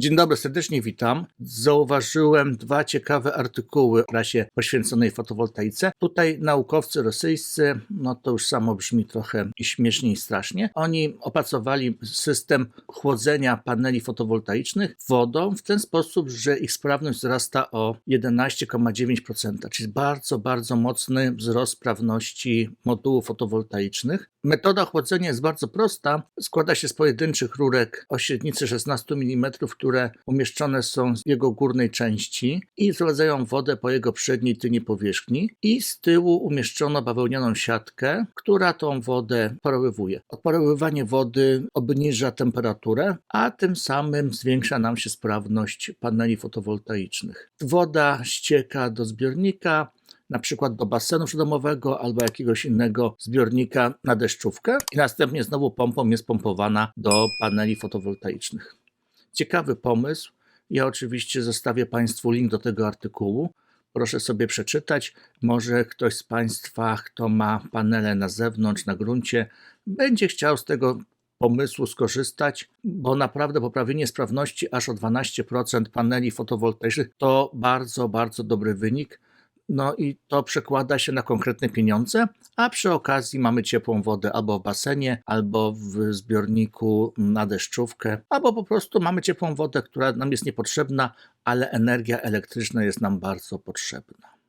Dzień dobry, serdecznie witam. Zauważyłem dwa ciekawe artykuły w prasie poświęconej fotowoltaice. Tutaj naukowcy rosyjscy, no to już samo brzmi trochę i śmiesznie i strasznie. Oni opracowali system chłodzenia paneli fotowoltaicznych wodą w ten sposób, że ich sprawność wzrasta o 11,9%, czyli bardzo, bardzo mocny wzrost sprawności modułów fotowoltaicznych. Metoda chłodzenia jest bardzo prosta. Składa się z pojedynczych rurek o średnicy 16 mm, które umieszczone są w jego górnej części i sprowadzają wodę po jego przedniej tynie powierzchni i z tyłu umieszczono bawełnianą siatkę, która tą wodę parowywuje. Odparowywanie wody obniża temperaturę, a tym samym zwiększa nam się sprawność paneli fotowoltaicznych. Woda ścieka do zbiornika, na przykład do basenu przydomowego albo jakiegoś innego zbiornika na deszczówkę i następnie znowu pompą jest pompowana do paneli fotowoltaicznych. Ciekawy pomysł. Ja oczywiście zostawię Państwu link do tego artykułu. Proszę sobie przeczytać. Może ktoś z Państwa, kto ma panele na zewnątrz, na gruncie, będzie chciał z tego pomysłu skorzystać, bo naprawdę poprawienie sprawności aż o 12% paneli fotowoltaicznych to bardzo, bardzo dobry wynik. No i to przekłada się na konkretne pieniądze, a przy okazji mamy ciepłą wodę albo w basenie, albo w zbiorniku na deszczówkę, albo po prostu mamy ciepłą wodę, która nam jest niepotrzebna, ale energia elektryczna jest nam bardzo potrzebna.